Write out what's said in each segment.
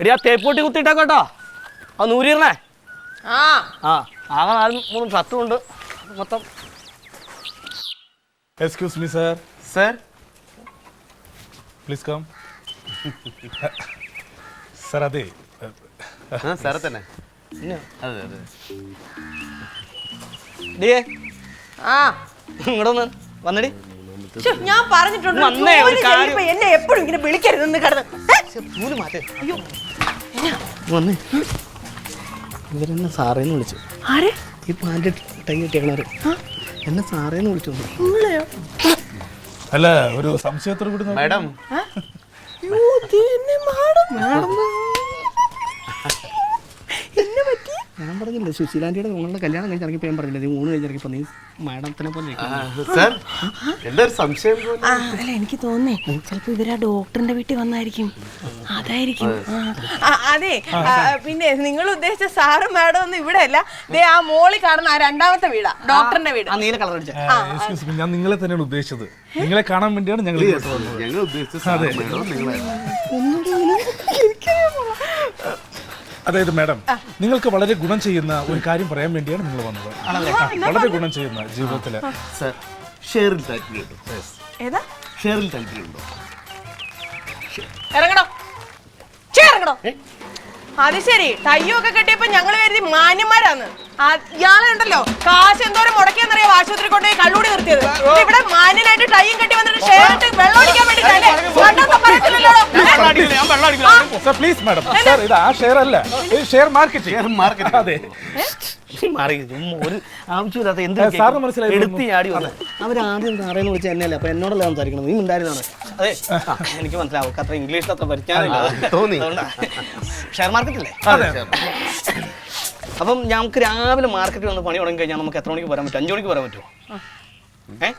എടി ആ തേപ്പൂട്ടി കുത്തിയിട്ടേക്കോ കേട്ടോ. ആ നൂരിരണേ ആ. ആ ആകെ നാലും മൂന്നും ഷർട്ടും ഉണ്ട് മൊത്തം. Excuse me sir sir please come sir അതെ. ആ സാറെ തന്നെ. അതെ അതെ. ഡിയേ. ആ. ഇങ്ങോട്ട് വന്ന് വന്നടി. ശ്ശോ, ഞാൻ പറഞ്ഞിട്ടുണ്ട് വന്നേ, ഒരു ജോലി കാര്യം- ചെയ്യുമ്പോ എന്നെ എപ്പോഴും ഇങ്ങനെ വിളിക്കരുതെന്ന് മാറ്റേ. ഏ? വന്നേ. ഇവരെന്നെ സാറേന്ന് വിളിച്ചു. ആരെ? ഈ പാന്റെ ടൈ കിട്ടിയേക്കണവര്. എന്നെ സാറേന്ന് വിളിച്ചു നിങ്ങളെയോ അല്ല ഒരു സംശയത്തോട് കൂടി. മാഡം. മാഡം. എന്നെ പറ്റി ഞാൻ പറഞ്ഞില്ലേ സുശീലാന്റിയുടെ നിങ്ങളുടെ കല്യാണം കഴിഞ്ഞ് ഇറങ്ങിയപ്പോൾ ഞാൻ പറഞ്ഞില്ലേ നീ ഊണ് കഴിഞ്ഞിറങ്ങിയപ്പോൾ നീ മാഡത്തിനെ പോലെ. സർ എന്താ ഒരു സംശയം പോലെ ആ, അല്ല എനിക്ക് തോന്നേ ചിലപ്പോ ഇവരാ ഡോക്ടറിന്റെ വീട്ടിൽ വന്നായിരിക്കും. അതായിരിക്കും. ആ. അതെ ആ, പിന്നെ നിങ്ങൾ ഉദ്ദേശിച്ച സാറും മാഡം ഒന്നും ഇവിടെ അല്ല. ദേ ആ മോളി കാണുന്ന ആ രണ്ടാമത്തെ വീടാ ഡോക്ടറിന്റെ വീട്. ആ നീല കളർ അടിച്ച. ഞാൻ നിങ്ങളെ തന്നെയാണ് ഉദ്ദേശിച്ചത്. നിങ്ങളെ കാണാൻ വേണ്ടിയാണ് ഞങ്ങൾ ഇങ്ങോട്ട് വന്നത്. ഞങ്ങൾ ഉദ്ദേശിച്ച അതായത് മാഡം നിങ്ങൾക്ക് വളരെ ഗുണം ചെയ്യുന്ന ഒരു കാര്യം പറയാൻ വേണ്ടിയാണ് നിങ്ങൾ വന്നത്. വളരെ ഗുണം ചെയ്യുന്ന ജീവിതത്തിൽ. സർ ഷെയറിൽ താല്പര്യമുണ്ടോ ഏതാ? ഷെയറിൽ താല്പര്യമുണ്ടോ ഇറങ്ങണോ ഛേ, ഇറങ്ങണോ അത് ശരി. തയ്യൊക്കെ ഒക്കെ കെട്ടിയപ്പോ ഞങ്ങൾ കരുതി മാന്യന്മാരാന്ന്. ആ, ഇയാളെ ഉണ്ടല്ലോ കാശ് എന്തോരം മുടക്കിയെന്നറിയാം? ആശുപത്രി കൊണ്ടുപോയി കള്ളൂടി നിർത്തിയത്. ഇത് ഇവിടെ മാന്യനായിട്ട് ടൈയും കെട്ടി വന്നിട്ട് shirt sir please madam sir ഇത് ആ ഷെയർ അല്ല. ഷെയർ മാർക്കറ്റ് ഷെയർ മാർക്കറ്റ് അതെ. മാറി ഒരു ആവശ്യമില്ലാത്ത എന്ത് സാറിന് മനസ്സിലായി എടുത്ത് ചാടി വന്നു. അവരാദ്യം സാറേന്ന് വിളിച്ച എന്നെയല്ലേ അപ്പൊ എന്നോടല്ല സംസാരിക്കണം നീ ഉണ്ടായിരുന്നാണ് അതെ. എനിക്ക് മനസ്സിലാവും. അത്ര ഇംഗ്ലീഷിൽ അത്ര പരിചയമില്ല തോന്നി. ഷെയർ അപ്പം നമുക്ക് രാവിലെ മാർക്കറ്റിൽ വന്ന് പണി തുടങ്ങി കഴിഞ്ഞാൽ നമുക്ക് എത്ര മണിക്ക് വരാൻ പറ്റും? അഞ്ചു മണിക്ക് വരാൻ പറ്റുമോ? ഏ?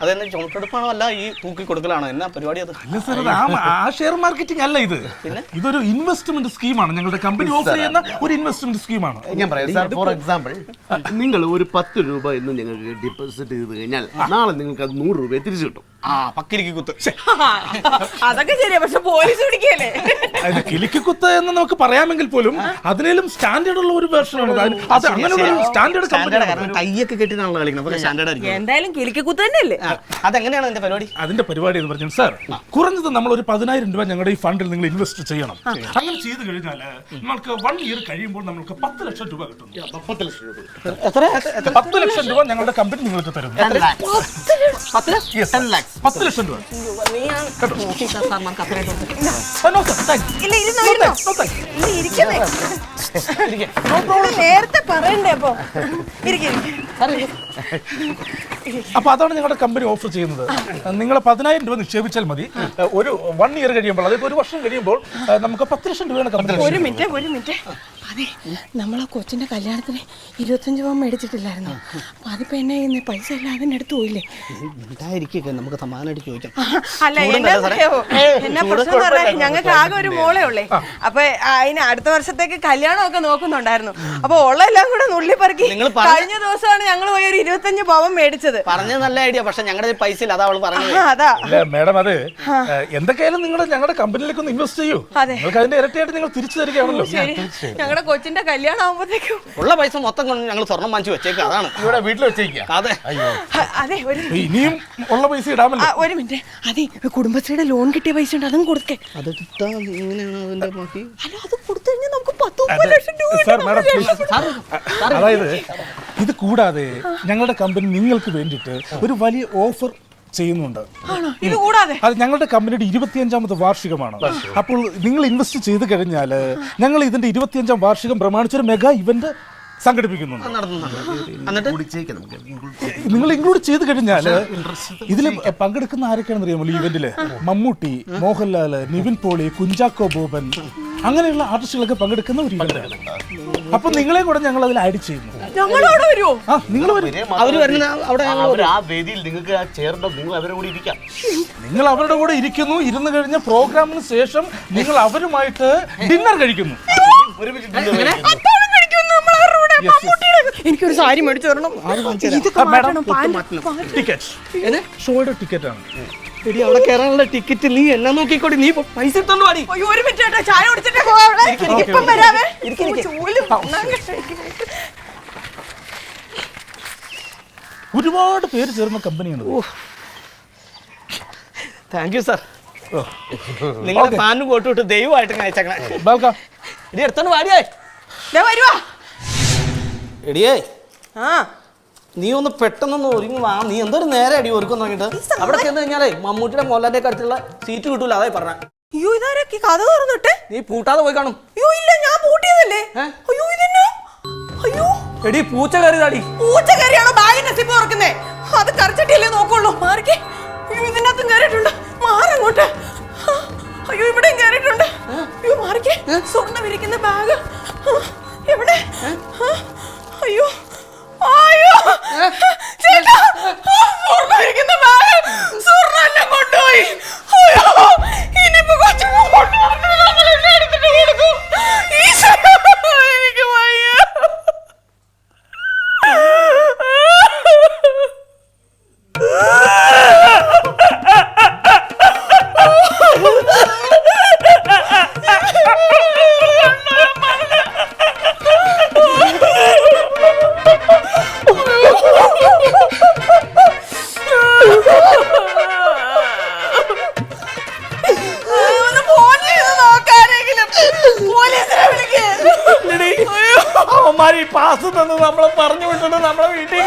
അതെന്നെ ചുമട്ടെടുപ്പാണോ അല്ല ഈ തൂക്കി കൊടുക്കലാണോ. എന്നാ പരിപാടി അത്? അല്ല സർ ഇത് ആ ആ ഷെയർ മാർക്കറ്റിംഗ് അല്ല ഇത്. ഇതൊരു ഇൻവെസ്റ്റ്മെന്റ് സ്കീമാണ് ഞങ്ങളുടെ കമ്പനി ഓഫർ ചെയ്യുന്ന ഒരു ഇൻവെസ്റ്റ്മെന്റ് സ്കീമാണ് ഞാൻ പറയാം സാർ ഫോർ എക്സാമ്പിൾ നിങ്ങൾ ഒരു പത്ത് രൂപ ഇന്ന് ഞങ്ങൾക്ക് ഡിപ്പോസിറ്റ് ചെയ്ത് കഴിഞ്ഞാൽ നാളെ നിങ്ങൾക്ക് അത് നൂറ് രൂപയെ തിരിച്ചു കിട്ടും. ആ പക്കിരിക്ക് കുത്ത്. അതൊക്കെ ശരിയാ പക്ഷെ പോലീസ് പിടിക്കല്ലേ അത് കിലിക്ക് കുത്ത് എന്ന് നമുക്ക് പറയാമെങ്കിൽ പോലും അതിനേലും സ്റ്റാൻഡേർഡ് ഉള്ള ഒരു വേർഷനാണ് അത് അങ്ങനെ ഒരു സ്റ്റാൻഡേർഡ് കമ്പനിയാണ്. കൈയൊക്കെ കാരണം ടൈയൊക്കെ കെട്ടിട്ടാണല്ലോ കളിക്കുന്നത് അപ്പൊ സ്റ്റാൻഡേർഡ് ആയിരിക്കും. എന്തായാലും കിലിക്കുത്ത് തന്നെയല്ലേ? അതെങ്ങനെയാണ് എന്റെ പരിപാടി? അതിന്റെ പരിപാടി എന്ന് പറഞ്ഞു സാർ കുറഞ്ഞത് നമ്മൾ ഒരു പതിനായിരം രൂപ ഞങ്ങളുടെ ഈ ഫണ്ടിൽ നിങ്ങൾ ഇൻവെസ്റ്റ് ചെയ്യണം. അങ്ങനെ ചെയ്ത് കഴിഞ്ഞാൽ നമുക്ക് വൺ ഇയർ കഴിയുമ്പോൾ നമ്മൾക്ക് പത്ത് ലക്ഷം രൂപ കിട്ടും. പത്ത് ലക്ഷം രൂപ എത്ര? പത്ത് ലക്ഷം രൂപ ഞങ്ങളുടെ കമ്പനി നിങ്ങൾക്ക് തരുന്നു. Yes, sir. പത്ത് ലക്ഷം രൂപ. നേരത്തെ പറയണ്ടേ അപ്പൊ? ഇരിക്കും അപ്പൊ അതാണ് ഞങ്ങളുടെ കമ്പനി ഓഫർ ചെയ്യുന്നത്. നിങ്ങൾ പതിനായിരം രൂപ നിക്ഷേപിച്ചാൽ മതി. ഒരു വൺ ഇയർ കഴിയുമ്പോൾ അതായത് ഒരു വർഷം കഴിയുമ്പോൾ നമുക്ക് പത്ത് ലക്ഷം രൂപയാണ് കമ്പനി ഒരു മിനിറ്റ് ഒരു മിനിറ്റ്. അതെ നമ്മളെ കൊച്ചിന്റെ കല്യാണത്തിന് ഇരുപത്തഞ്ച് പവൻ മേടിച്ചിട്ടില്ലായിരുന്നു? അപ്പൊ അതിപ്പോ എന്നെ ഇന്ന് പൈസ ഇല്ല എടുത്തു പോയില്ലേ? ഉണ്ടായിരിക്കും നമുക്ക് സമാധാനമായിട്ട് ചോദിക്കാം. അല്ല എന്നാ പ്രശ്നം പറഞ്ഞാൽ ഞങ്ങൾക്ക് ആകെ ഒരു മോളെ ഉള്ളേ. അപ്പൊ അതിന് അടുത്ത വർഷത്തേക്ക് കല്യാണം ഒക്കെ നോക്കുന്നുണ്ടായിരുന്നു. അപ്പൊ ഉള്ള എല്ലാം കൂടെ നുള്ളി പറക്കി കഴിഞ്ഞ ദിവസമാണ് ഞങ്ങൾ പോയി ഒരു ഇരുപത്തഞ്ച് പവൻ മേടിച്ചത്. പറഞ്ഞത് നല്ല ഐഡിയ പക്ഷെ ഞങ്ങളുടെ പൈസ ഇല്ല അതാ അവൾ പറഞ്ഞത്. മേഡം അതാ. ഇല്ല മാഡം അത് അഹ് എന്തൊക്കെയായാലും നിങ്ങൾ ഞങ്ങളുടെ കമ്പനിയിലേക്ക് ഒന്ന് ഇൻവെസ്റ്റ് ചെയ്യൂ. അതെ. നിങ്ങൾക്ക് അതിന്റെ ഇരട്ടിയായിട്ട് നിങ്ങൾ തിരിച്ചു തരികയാണല്ലോ. ശരി. ഞങ്ങളുടെ കൊച്ചിന്റെ കല്യാണം ആവുമ്പോഴത്തേക്കും ഉള്ള പൈസ മൊത്തം കൊണ്ട് ഞങ്ങൾ സ്വർണം വാങ്ങിച്ചു വെച്ചേക്കാം അതാണ്. ഇവിടെ വീട്ടിൽ വെച്ചേക്കുക അതെ. അതെ ഒരു ഇനിയും ഉള്ള പൈസ ഇടാമല്ലോ. ഒരു മിനിറ്റ്. അതെ കുടുംബശ്രീയുടെ ലോൺ കിട്ടിയ പൈസ ഉണ്ട് അതും കൊടുക്കേ. അത് കിട്ടാൻ എങ്ങനെയാണ് അതിന്റെ ബാക്കി? അല്ല അത് കൊടുത്തു കഴിഞ്ഞാൽ നമുക്ക് പത്ത് മുപ്പത് ലക്ഷം രൂപ സാർ കിട്ടും. മാഡം പ്ലീസ് അതായത് ഇത് കൂടാതെ ഞങ്ങളുടെ കമ്പനി നിങ്ങൾക്ക് വേണ്ടിയിട്ട് ഒരു വലിയ ഓഫർ ചെയ്യുന്നുണ്ട്. അത് ഞങ്ങളുടെ കമ്പനിയുടെ ഇരുപത്തിയഞ്ചാമത്തെ വാർഷികമാണ്. അപ്പോൾ നിങ്ങൾ ഇൻവെസ്റ്റ് ചെയ്ത് കഴിഞ്ഞാൽ ഞങ്ങൾ ഇതിന്റെ ഇരുപത്തിയഞ്ചാം വാർഷികം പ്രമാണിച്ചൊരു മെഗാ ഇവന്റ് സംഘടിപ്പിക്കുന്നുണ്ട്. നിങ്ങൾ ഇൻക്ലൂഡ് ചെയ്ത് കഴിഞ്ഞാൽ ഇതിൽ പങ്കെടുക്കുന്ന ആരൊക്കെയാണെന്ന് അറിയാമോ ഈ ഇവന്റിൽ മമ്മൂട്ടി മോഹൻലാൽ നിവിൻ പോളി കുഞ്ചാക്കോ ബോബൻ അങ്ങനെയുള്ള ആർട്ടിസ്റ്റുകളൊക്കെ പങ്കെടുക്കുന്ന ഒരു ഇവന്റ് അപ്പൊ നിങ്ങളെ കൂടെ ഞങ്ങൾ അതിൽ ആഡ് ചെയ്യുന്നു. ഞങ്ങളവിടെ വരുമോ ആ നിങ്ങൾ വരും. അവർ വരുന്ന അവിടെ ആ വേദിയിൽ നിങ്ങൾക്ക് ആ ചേർന്ന നിങ്ങൾ അവരെ കൂടെ ഇരിക്കാം. നിങ്ങൾ അവരുടെ കൂടെ ഇരിക്കുന്നു. ഇരുന്ന് കഴിഞ്ഞ പ്രോഗ്രാമിന് ശേഷം നിങ്ങൾ അവരുമായിട്ട് ഡിന്നർ കഴിക്കുന്നു. അവരുടെ എനിക്കൊരു സാരി മേടിച്ചു തരണം. ഷോയുടെ ടിക്കറ്റ് ആണ്. എടി അവിടെ കയറാനുള്ള ടിക്കറ്റ് നീ എല്ലാം നോക്കിക്കോടി. നീ പൈസ പാടി അയ്യോ ഒരു മിനിറ്റ് ചായ കുടിച്ചിട്ടേ പോവാ അവിടെ ഇപ്പം വരാവേ ഇരിക്ക്, ഇരിക്ക്. ചൂൽ മണ്ണാങ്കട്ട ഇരിക്ക്. ഒരുപാട് പേര് ചേർന്ന കമ്പനിയാണ് താങ്ക് യു സാർ നിങ്ങളുടെ പാനും കോട്ടും ഇട്ട് ദൈവമായിട്ട് അയച്ചേക്കണേ എടുത്തോണ്ട് വാടിയേ. ദേ വരുവാ. എടിയേ. ആ. നീ ഒന്ന് പെട്ടെന്നൊന്ന് ഒരുങ്ങി വാ. നീ എന്തൊരു നേരെ അടി ഒരുക്കം തുടങ്ങിയിട്ട്. അവിടെ ചെന്ന് കഴിഞ്ഞാലേ മമ്മൂട്ടിയുടെ മോലാന്റെ അടുത്തുള്ള സീറ്റ് കിട്ടൂല അതായി പറഞ്ഞ. അയ്യോ ഇതാരൊക്കെ കഥ തുറന്നിട്ടെ? നീ പൂട്ടാതെ പോയി കാണും. അയ്യോ ഇല്ല ഞാൻ പൂട്ടിയതല്ലേ? അയ്യോ ഇതെന്നാ? അയ്യോ. എടി പൂച്ച കയറിയതാടി പൂച്ച കയറിയാണോ ബാഗിന്റെ സിപ്പ് തുറക്കുന്നേ അത് കറിച്ചിട്ടില്ലേ നോക്കുള്ളൂ. മാറിക്കേ. പാസ് തന്ന് നമ്മളെ പറഞ്ഞു വിട്ടിട്ട് നമ്മളെ വീട്ടിൽ